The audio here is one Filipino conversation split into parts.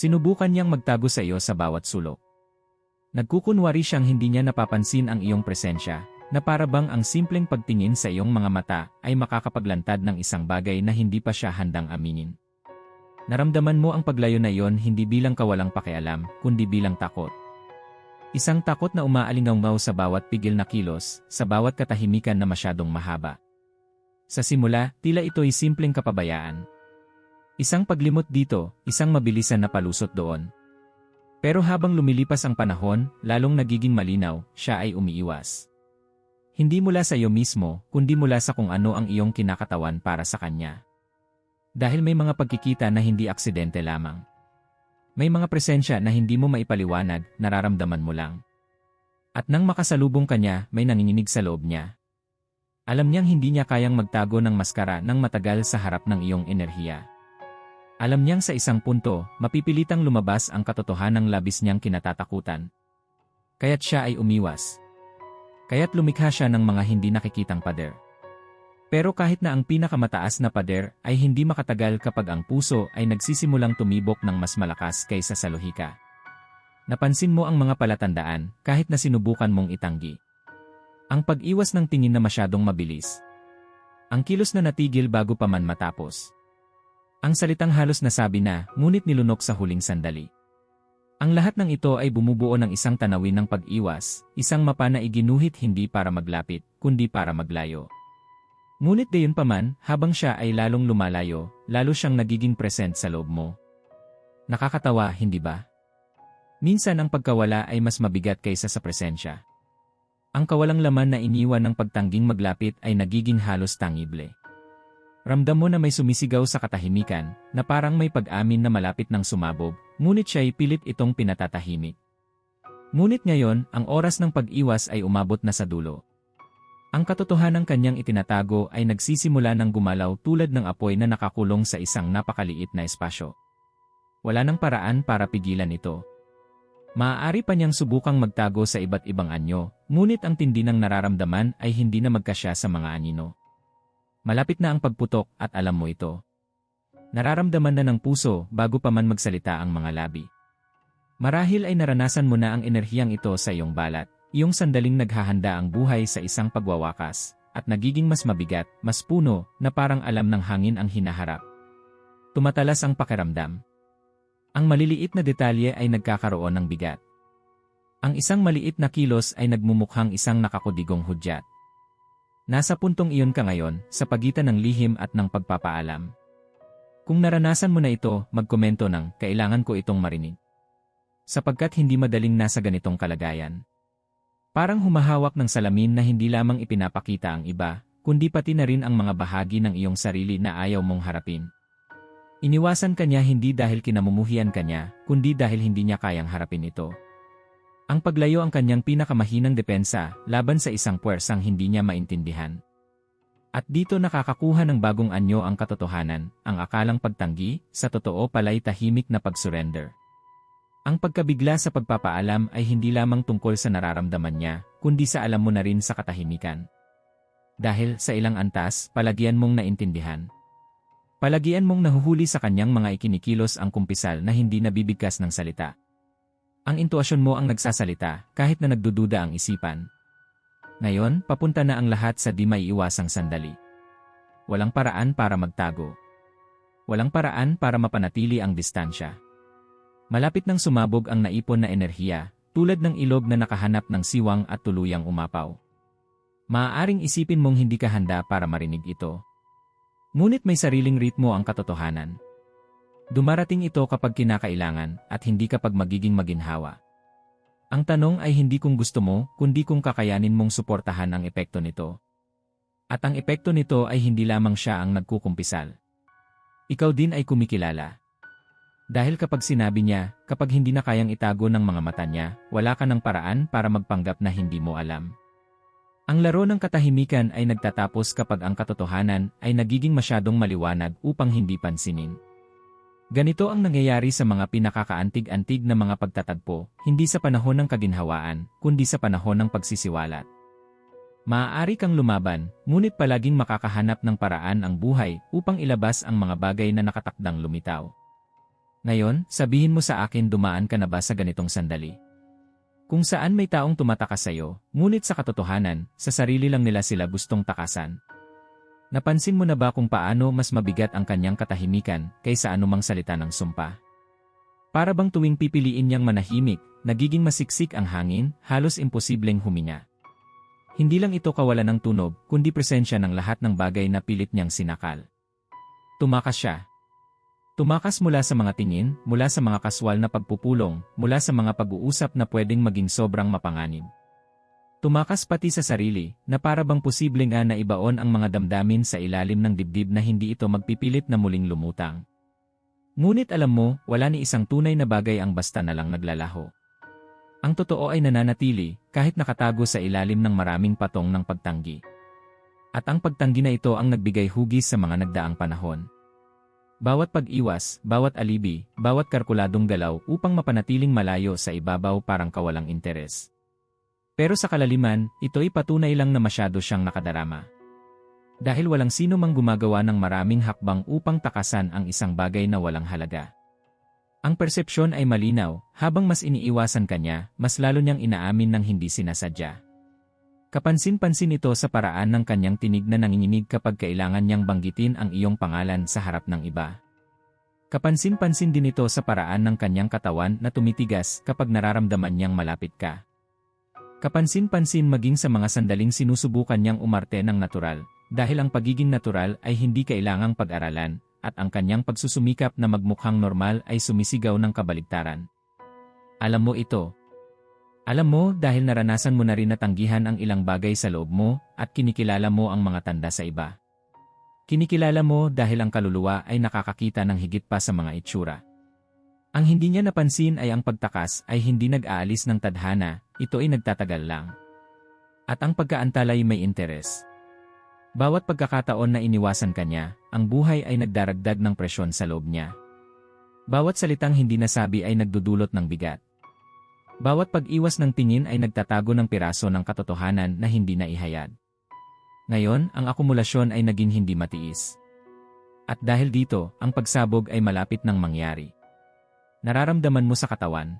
Sinubukan niyang magtago sa iyo sa bawat sulok. Nagkukunwari siyang hindi niya napapansin ang iyong presensya, na para bang ang simpleng pagtingin sa iyong mga mata ay makakapaglantad ng isang bagay na hindi pa siya handang aminin. Naramdaman mo ang paglayo na iyon hindi bilang kawalang pakialam, kundi bilang takot. Isang takot na umaalingaw sa bawat pigil na kilos, sa bawat katahimikan na masyadong mahaba. Sa simula, tila ito'y simpleng kapabayaan. Isang paglimot dito, isang mabilisan na palusot doon. Pero habang lumilipas ang panahon, lalong nagiging malinaw, siya ay umiiwas. Hindi mula sa iyo mismo, kundi mula sa kung ano ang iyong kinakatawan para sa kanya. Dahil may mga pagkikita na hindi aksidente lamang. May mga presensya na hindi mo maipaliwanag, nararamdaman mo lang. At nang makasalubong ka niya, may nanginginig sa loob niya. Alam niyang hindi niya kayang magtago ng maskara ng matagal sa harap ng iyong enerhiya. Alam niyang sa isang punto, mapipilitang lumabas ang katotohanang labis niyang kinatatakutan. Kaya't siya ay umiwas. Kaya't lumikha siya ng mga hindi nakikitang pader. Pero kahit na ang pinakamataas na pader ay hindi makatagal kapag ang puso ay nagsisimulang tumibok ng mas malakas kaysa sa lohika. Napansin mo ang mga palatandaan kahit na sinubukan mong itanggi. Ang pag-iwas ng tingin na masyadong mabilis. Ang kilos na natigil bago pa man matapos. Ang salitang halos nasabi na, ngunit nilunok sa huling sandali. Ang lahat ng ito ay bumubuo ng isang tanawin ng pag-iwas, isang mapa na iginuhit hindi para maglapit, kundi para maglayo. Ngunit gayon paman, habang siya ay lalong lumalayo, lalo siyang nagiging present sa loob mo. Nakakatawa, hindi ba? Minsan ang pagkawala ay mas mabigat kaysa sa presensya. Ang kawalang laman na iniwan ng pagtangging maglapit ay nagiging halos tangible. Ramdam mo na may sumisigaw sa katahimikan, na parang may pag-amin na malapit ng sumabog, ngunit siya'y pilit itong pinatatahimik. Ngunit ngayon, ang oras ng pag-iwas ay umabot na sa dulo. Ang katotohanan kanyang itinatago ay nagsisimula ng gumalaw tulad ng apoy na nakakulong sa isang napakaliit na espasyo. Wala nang paraan para pigilan ito. Maaari pa niyang subukang magtago sa iba't ibang anyo, ngunit ang tindi ng nararamdaman ay hindi na magkasya sa mga anino. Malapit na ang pagputok at alam mo ito. Nararamdaman na ng puso bago pa man magsalita ang mga labi. Marahil ay naranasan mo na ang enerhiyang ito sa iyong balat, Iyong sandaling naghahanda ang buhay sa isang pagwawakas, at nagiging mas mabigat, mas puno, na parang alam ng hangin ang hinaharap. Tumatalas ang pakiramdam. Ang maliliit na detalye ay nagkakaroon ng bigat. Ang isang maliit na kilos ay nagmumukhang isang nakakudigong hudyat. Nasa puntong iyon ka ngayon, sa pagitan ng lihim at ng pagpapaalam. Kung naranasan mo na ito, magkomento ng, kailangan ko itong marinig. Sapagkat hindi madaling nasa ganitong kalagayan. Parang humahawak ng salamin na hindi lamang ipinapakita ang iba, kundi pati na rin ang mga bahagi ng iyong sarili na ayaw mong harapin. Iniwasan kanya hindi dahil kinamumuhian kanya, kundi dahil hindi niya kayang harapin ito. Ang paglayo ang kanyang pinakamahinang depensa laban sa isang puwersang hindi niya maintindihan. At dito nakakakuha ng bagong anyo ang katotohanan, ang akalang pagtanggi, sa totoo pala'y tahimik na pag-surrender. Ang pagkabigla sa pagpapaalam ay hindi lamang tungkol sa nararamdaman niya, kundi sa alam mo na rin sa katahimikan. Dahil sa ilang antas, palagian mong naintindihan. Palagian mong nahuhuli sa kanyang mga ikinikilos ang kumpisal na hindi nabibigkas ng salita. Ang intuasyon mo ang nagsasalita kahit na nagdududa ang isipan. Ngayon, papunta na ang lahat sa di maiiwasang sandali. Walang paraan para magtago. Walang paraan para mapanatili ang distansya. Malapit nang sumabog ang naipon na enerhiya, tulad ng ilog na nakahanap ng siwang at tuluyang umapaw. Maaaring isipin mong hindi ka handa para marinig ito. Ngunit may sariling ritmo ang katotohanan. Dumarating ito kapag kinakailangan at hindi kapag magiging maginhawa. Ang tanong ay hindi kung gusto mo, kundi kung kakayanin mong suportahan ang epekto nito. At ang epekto nito ay hindi lamang siya ang nagkukumpisal. Ikaw din ay kumikilala. Dahil kapag sinabi niya, kapag hindi na kayang itago ng mga mata niya, wala ka ng paraan para magpanggap na hindi mo alam. Ang laro ng katahimikan ay nagtatapos kapag ang katotohanan ay nagiging masyadong maliwanag upang hindi pansinin. Ganito ang nangyayari sa mga pinakakaantig-antig na mga pagtatagpo, hindi sa panahon ng kaginhawaan, kundi sa panahon ng pagsisiwalat. Maaari kang lumaban, ngunit palaging makakahanap ng paraan ang buhay upang ilabas ang mga bagay na nakatakdang lumitaw. Ngayon, sabihin mo sa akin dumaan ka na ba sa ganitong sandali? Kung saan may taong tumatakas sa'yo, ngunit sa katotohanan, sa sarili lang nila sila gustong takasan. Napansin mo na ba kung paano mas mabigat ang kanyang katahimikan kaysa anumang salita ng sumpa? Para bang tuwing pipiliin niyang manahimik, nagiging masiksik ang hangin, halos imposibleng huminga. Hindi lang ito kawalan ng tunog, kundi presensya ng lahat ng bagay na pilit niyang sinakal. Tumakas siya, Tumakas mula sa mga tingin, mula sa mga kaswal na pagpupulong, mula sa mga pag-uusap na pwedeng maging sobrang mapanganib. Tumakas pati sa sarili, na para bang posible nga na ibaon ang mga damdamin sa ilalim ng dibdib na hindi ito magpipilit na muling lumutang. Ngunit alam mo, wala ni isang tunay na bagay ang basta na lang naglalaho. Ang totoo ay nananatili, kahit nakatago sa ilalim ng maraming patong ng pagtanggi. At ang pagtanggi na ito ang nagbigay hugis sa mga nagdaang panahon. Bawat pag-iwas, bawat alibi, bawat karkuladong galaw upang mapanatiling malayo sa ibabaw parang kawalang interes. Pero sa kalaliman, ito'y patunay lang na masyado siyang nakadarama. Dahil walang sino mang gumagawa ng maraming hakbang upang takasan ang isang bagay na walang halaga. Ang persepsyon ay malinaw, habang mas iniiwasan kanya, mas lalo niyang inaamin ng hindi sinasadya. Kapansin-pansin ito sa paraan ng kanyang tinig na nanginginig kapag kailangan niyang banggitin ang iyong pangalan sa harap ng iba. Kapansin-pansin din ito sa paraan ng kanyang katawan na tumitigas kapag nararamdaman niyang malapit ka. Kapansin-pansin maging sa mga sandaling sinusubukan niyang umarte ng natural, dahil ang pagiging natural ay hindi kailangang pag-aralan, at ang kanyang pagsusumikap na magmukhang normal ay sumisigaw ng kabaligtaran. Alam mo ito, alam mo dahil naranasan mo na rin natanggihan ang ilang bagay sa loob mo at kinikilala mo ang mga tanda sa iba. Kinikilala mo dahil ang kaluluwa ay nakakakita ng higit pa sa mga itsura. Ang hindi niya napansin ay ang pagtakas ay hindi nag-aalis ng tadhana, ito ay nagtatagal lang. At ang pagkaantalay may interes. Bawat pagkakataon na iniwasan kanya, ang buhay ay nagdaragdag ng presyon sa loob niya. Bawat salitang hindi nasabi ay nagdudulot ng bigat. Bawat pag-iwas ng tingin ay nagtatago ng piraso ng katotohanan na hindi na ihayad. Ngayon, ang akumulasyon ay naging hindi matiis. At dahil dito, ang pagsabog ay malapit ng mangyari. Nararamdaman mo sa katawan.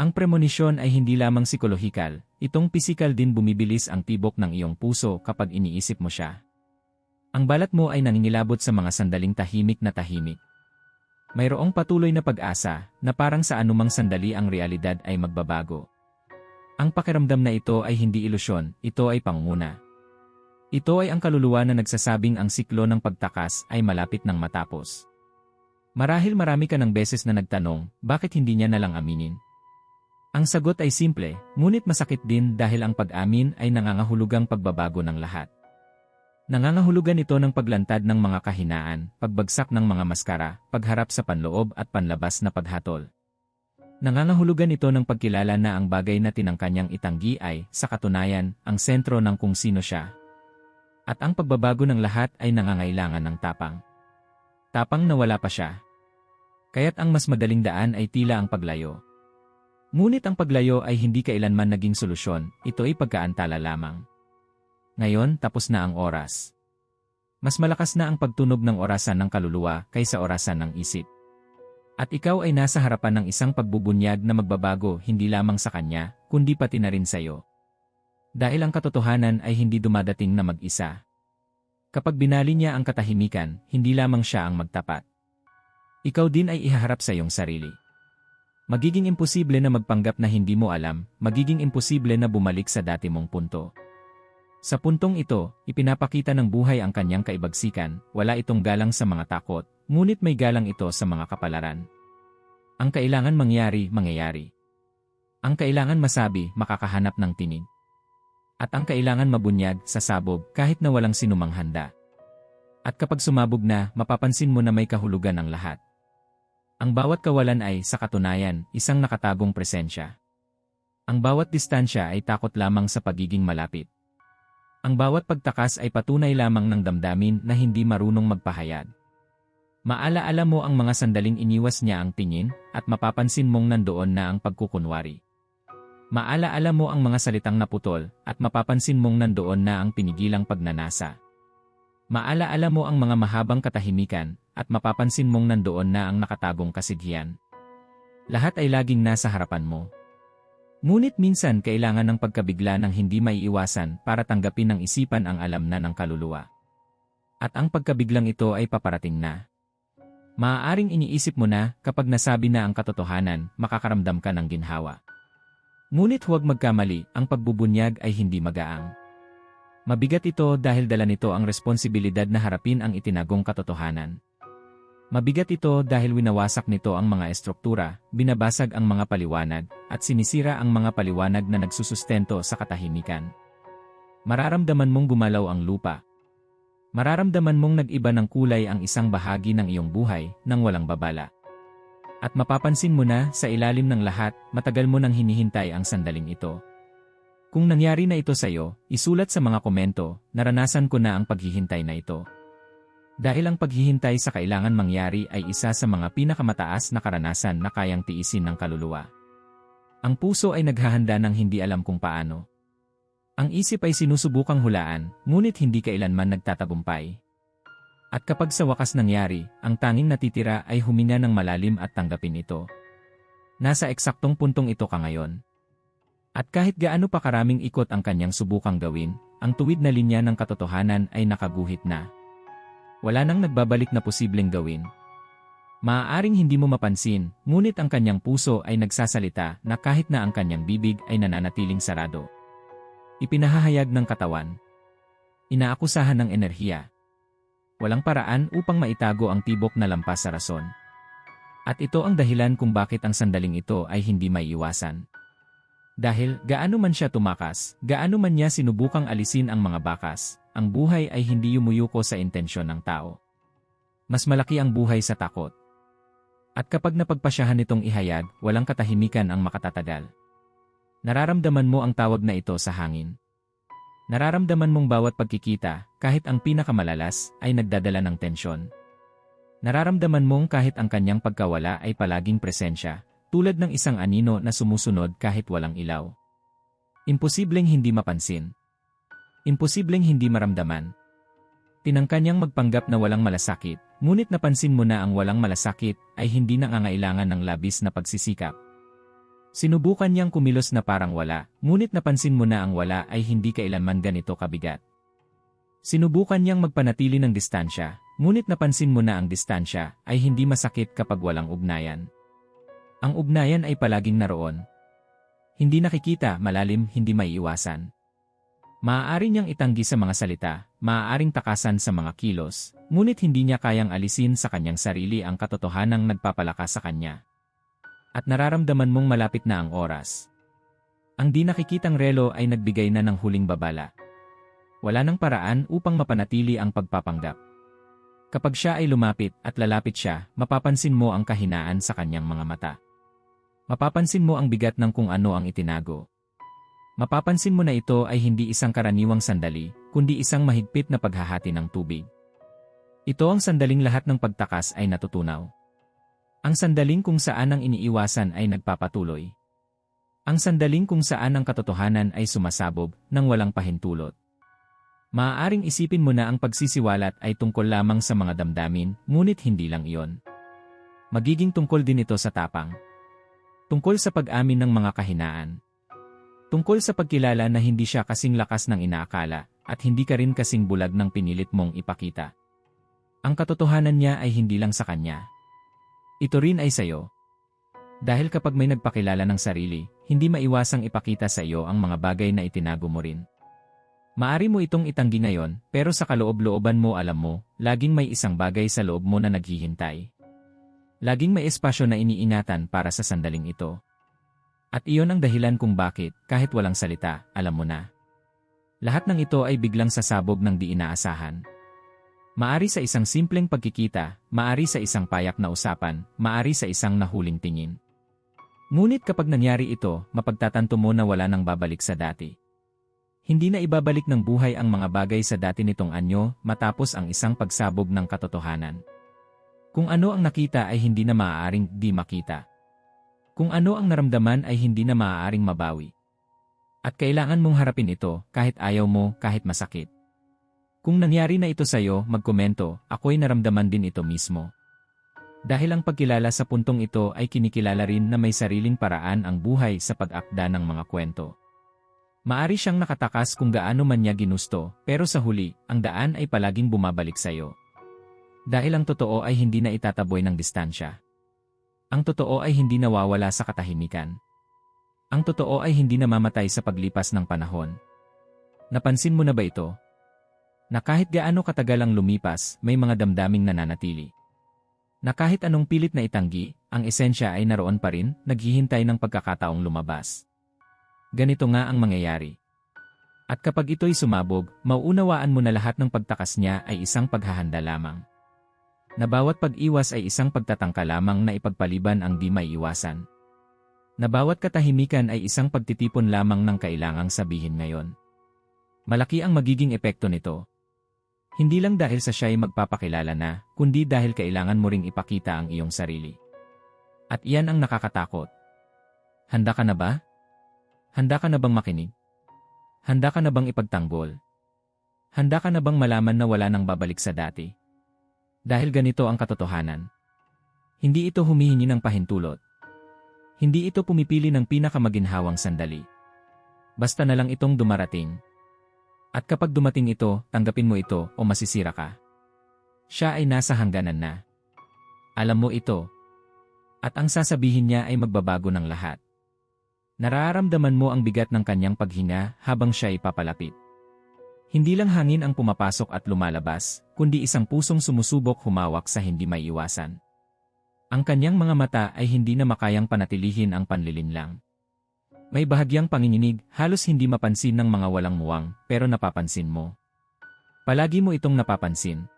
Ang premonisyon ay hindi lamang psikolohikal, itong pisikal din bumibilis ang tibok ng iyong puso kapag iniisip mo siya. Ang balat mo ay nangingilabot sa mga sandaling tahimik na tahimik. Mayroong patuloy na pag-asa na parang sa anumang sandali ang realidad ay magbabago. Ang pakiramdam na ito ay hindi ilusyon, ito ay panguna. Ito ay ang kaluluwa na nagsasabing ang siklo ng pagtakas ay malapit ng matapos. Marahil marami ka ng beses na nagtanong, bakit hindi niya nalang aminin? Ang sagot ay simple, ngunit masakit din dahil ang pag-amin ay nangangahulugang pagbabago ng lahat. Nangangahulugan ito ng paglantad ng mga kahinaan, pagbagsak ng mga maskara, pagharap sa panloob at panlabas na paghatol. Nangangahulugan ito ng pagkilala na ang bagay na tinangkanyang itanggi ay, sa katunayan, ang sentro ng kung sino siya. At ang pagbabago ng lahat ay nangangailangan ng tapang. Tapang na wala pa siya. Kaya't ang mas madaling daan ay tila ang paglayo. Ngunit ang paglayo ay hindi kailanman naging solusyon, ito ay pagkaantala lamang. Ngayon, tapos na ang oras. Mas malakas na ang pagtunog ng orasan ng kaluluwa kaysa orasan ng isip. At ikaw ay nasa harapan ng isang pagbubunyag na magbabago hindi lamang sa kanya, kundi pati na rin sa iyo. Dahil ang katotohanan ay hindi dumadating na mag-isa. Kapag binali niya ang katahimikan, hindi lamang siya ang magtapat. Ikaw din ay ihaharap sa iyong sarili. Magiging imposible na magpanggap na hindi mo alam, magiging imposible na bumalik sa dati mong punto. Sa puntong ito, ipinapakita ng buhay ang kanyang kaibagsikan, wala itong galang sa mga takot, ngunit may galang ito sa mga kapalaran. Ang kailangan mangyari, mangyayari. Ang kailangan masabi, makakahanap ng tinig. At ang kailangan mabunyag, sasabog, kahit na walang sinumang handa. At kapag sumabog na, mapapansin mo na may kahulugan ang lahat. Ang bawat kawalan ay, sa katunayan, isang nakatagong presensya. Ang bawat distansya ay takot lamang sa pagiging malapit. Ang bawat pagtakas ay patunay lamang ng damdamin na hindi marunong magpahayag. Maalaala mo ang mga sandaling iniwas niya ang tingin at mapapansin mong nandoon na ang pagkukunwari. Maalaala mo ang mga salitang naputol at mapapansin mong nandoon na ang pinigilang pagnanasa. Maalaala mo ang mga mahabang katahimikan at mapapansin mong nandoon na ang nakatagong kasighian. Lahat ay laging nasa harapan mo. Ngunit minsan kailangan ng pagkabigla ng hindi maiiwasan para tanggapin ng isipan ang alam na ng kaluluwa. At ang pagkabiglang ito ay paparating na. Maaaring iniisip mo na kapag nasabi na ang katotohanan, makakaramdam ka ng ginhawa. Ngunit huwag magkamali, ang pagbubunyag ay hindi magaang. Mabigat ito dahil dala nito ang responsibilidad na harapin ang itinagong katotohanan. Mabigat ito dahil winawasak nito ang mga estruktura, binabasag ang mga paliwanag, at sinisira ang mga paliwanag na nagsusustento sa katahimikan. Mararamdaman mong gumalaw ang lupa. Mararamdaman mong nag-iba ng kulay ang isang bahagi ng iyong buhay nang walang babala. At mapapansin mo na, sa ilalim ng lahat, matagal mo nang hinihintay ang sandaling ito. Kung nangyari na ito sa iyo, isulat sa mga komento, naranasan ko na ang paghihintay na ito. Dahil ang paghihintay sa kailangan mangyari ay isa sa mga pinakamataas na karanasan na kayang tiisin ng kaluluwa. Ang puso ay naghahanda ng hindi alam kung paano. Ang isip ay sinusubukang hulaan, ngunit hindi kailanman nagtatagumpay. At kapag sa wakas nangyari, ang tanging natitira ay huminga ng malalim at tanggapin ito. Nasa eksaktong puntong ito ka ngayon. At kahit gaano pa karaming ikot ang kanyang subukang gawin, ang tuwid na linya ng katotohanan ay nakaguhit na. Wala nang nagbabalik na posibleng gawin. Maaaring hindi mo mapansin, ngunit ang kanyang puso ay nagsasalita na kahit na ang kanyang bibig ay nananatiling sarado. Ipinahahayag ng katawan. Inaakusahan ng enerhiya. Walang paraan upang maitago ang tibok na lampas sa rason. At ito ang dahilan kung bakit ang sandaling ito ay hindi may iwasan. Dahil, gaano man siya tumakas, gaano man niya sinubukang alisin ang mga bakas, ang buhay ay hindi yumuyuko sa intensyon ng tao. Mas malaki ang buhay sa takot. At kapag napagpasyahan nitong ihayag, walang katahimikan ang makatatagal. Nararamdaman mo ang tawag na ito sa hangin. Nararamdaman mong bawat pagkikita, kahit ang pinakamalalas, ay nagdadala ng tensyon. Nararamdaman mong kahit ang kanyang pagkawala ay palaging presensya, tulad ng isang anino na sumusunod kahit walang ilaw. Imposibleng hindi mapansin. Imposibleng hindi maramdaman. Tinangka niyang magpanggap na walang malasakit, ngunit napansin mo na ang walang malasakit ay hindi nangangailangan ng labis na pagsisikap. Sinubukan niyang kumilos na parang wala, ngunit napansin mo na ang wala ay hindi kailanman ganito kabigat. Sinubukan niyang magpanatili ng distansya, ngunit napansin mo na ang distansya ay hindi masakit kapag walang ugnayan. Ang ugnayan ay palaging naroon. Hindi nakikita, malalim, hindi maiiwasan. Maaari niyang itanggi sa mga salita, maaaring takasan sa mga kilos, ngunit hindi niya kayang alisin sa kanyang sarili ang katotohanang nagpapalakas sa kanya. At nararamdaman mong malapit na ang oras. Ang di nakikitang relo ay nagbigay na ng huling babala. Wala nang paraan upang mapanatili ang pagpapanggap. Kapag siya ay lumapit at lalapit siya, mapapansin mo ang kahinaan sa kanyang mga mata. Mapapansin mo ang bigat ng kung ano ang itinago, Mapapansin mo na ito ay hindi isang karaniwang sandali, kundi isang mahigpit na paghahati ng tubig. Ito ang sandaling lahat ng pagtakas ay natutunaw. Ang sandaling kung saan ang iniiwasan ay nagpapatuloy. Ang sandaling kung saan ang katotohanan ay sumasabog nang walang pahintulot. Maaaring isipin mo na ang pagsisiwalat ay tungkol lamang sa mga damdamin, ngunit hindi lang iyon. Magiging tungkol din ito sa tapang. Tungkol sa pag-amin ng mga kahinaan. Tungkol sa pagkilala na hindi siya kasing lakas ng inaakala, at hindi ka rin kasing bulag ng pinilit mong ipakita. Ang katotohanan niya ay hindi lang sa kanya. Ito rin ay sayo. Dahil kapag may nagpakilala ng sarili, hindi maiwasang ipakita sa iyo ang mga bagay na itinago mo rin. Maari mo itong itanggi ngayon, pero sa kaloob-looban mo alam mo, laging may isang bagay sa loob mo na naghihintay. Laging may espasyo na iniingatan para sa sandaling ito. At iyon ang dahilan kung bakit, kahit walang salita, alam mo na. Lahat ng ito ay biglang sasabog ng di inaasahan. Maari sa isang simpleng pagkikita, maari sa isang payak na usapan, maari sa isang nahuling tingin. Ngunit kapag nangyari ito, mapagtatanto mo na wala nang babalik sa dati. Hindi na ibabalik ng buhay ang mga bagay sa dati nitong anyo matapos ang isang pagsabog ng katotohanan. Kung ano ang nakita ay hindi na maaaring di makita. Kung ano ang naramdaman ay hindi na maaaring mabawi. At kailangan mong harapin ito kahit ayaw mo, kahit masakit. Kung nangyari na ito sa'yo, magkomento, ako'y naramdaman din ito mismo. Dahil ang pagkilala sa puntong ito ay kinikilala rin na may sariling paraan ang buhay sa pag-akda ng mga kwento. Maari siyang nakatakas kung gaano man niya ginusto, pero sa huli, ang daan ay palaging bumabalik sa'yo. Dahil ang totoo ay hindi na itataboy ng distansya. Ang totoo ay hindi nawawala sa katahimikan. Ang totoo ay hindi namamatay sa paglipas ng panahon. Napansin mo na ba ito? Na kahit gaano katagal ang lumipas, may mga damdaming nananatili. Na kahit anong pilit na itanggi, ang esensya ay naroon pa rin, naghihintay ng pagkakataong lumabas. Ganito nga ang mangyayari. At kapag ito'y sumabog, mauunawaan mo na lahat ng pagtakas niya ay isang paghahanda lamang. Na bawat pag-iwas ay isang pagtatangka lamang na ipagpaliban ang di may iwasan. Na bawat katahimikan ay isang pagtitipon lamang ng kailangang sabihin ngayon. Malaki ang magiging epekto nito. Hindi lang dahil sa siya ay magpapakilala na, kundi dahil kailangan mo ring ipakita ang iyong sarili. At iyan ang nakakatakot. Handa ka na ba? Handa ka na bang makinig? Handa ka na bang ipagtanggol? Handa ka na bang malaman na wala nang babalik sa dati? Dahil ganito ang katotohanan. Hindi ito humihingi ng pahintulot. Hindi ito pumipili ng pinakamaginhawang sandali. Basta na lang itong dumarating. At kapag dumating ito, tanggapin mo ito o masisira ka. Siya ay nasa hangganan na. Alam mo ito. At ang sasabihin niya ay magbabago ng lahat. Nararamdaman mo ang bigat ng kanyang paghinga habang siya ay papalapit. Hindi lang hangin ang pumapasok at lumalabas, kundi isang pusong sumusubok humawak sa hindi may iwasan. Ang kanyang mga mata ay hindi na makayang panatilihin ang panlilinlang. May bahagyang panginginig, halos hindi mapansin ng mga walang muwang, pero napapansin mo. Palagi mo itong napapansin.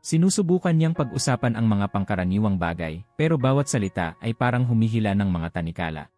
Sinusubukan niyang pag-usapan ang mga pangkaraniwang bagay, pero bawat salita ay parang humihila ng mga tanikala.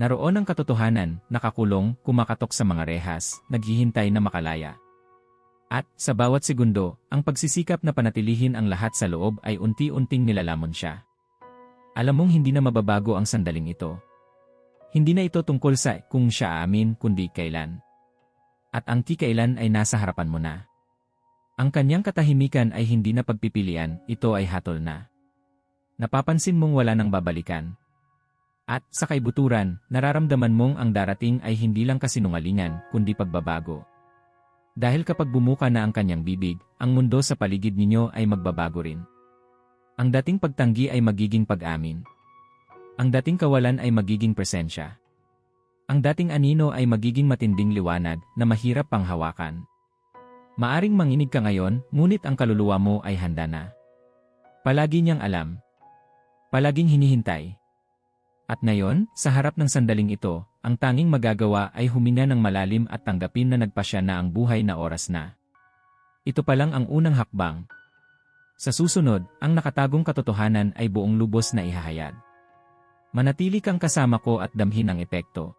Naroon ang katotohanan, nakakulong, kumakatok sa mga rehas, naghihintay na makalaya. At, sa bawat segundo, ang pagsisikap na panatilihin ang lahat sa loob ay unti-unting nilalamon siya. Alam mong hindi na mababago ang sandaling ito. Hindi na ito tungkol sa kung siya amin kundi kailan. At ang kailan ay nasa harapan mo na. Ang kanyang katahimikan ay hindi na pagpipilian, ito ay hatol na. Napapansin mong wala nang babalikan. At sa kaibuturan, nararamdaman mong ang darating ay hindi lang kasinungalingan, kundi pagbabago. Dahil kapag bumuka na ang kanyang bibig, ang mundo sa paligid ninyo ay magbabago rin. Ang dating pagtanggi ay magiging pag-amin. Ang dating kawalan ay magiging presensya. Ang dating anino ay magiging matinding liwanag na mahirap pang hawakan. Maaring manginig ka ngayon, ngunit ang kaluluwa mo ay handa na. Palagi niyang alam. Palaging hinihintay. At ngayon, sa harap ng sandaling ito, ang tanging magagawa ay huminga ng malalim at tanggapin na nagpasya na ang buhay na oras na. Ito pa lang ang unang hakbang. Sa susunod, ang nakatagong katotohanan ay buong lubos na ihahayag. Manatili kang kasama ko at damhin ang epekto.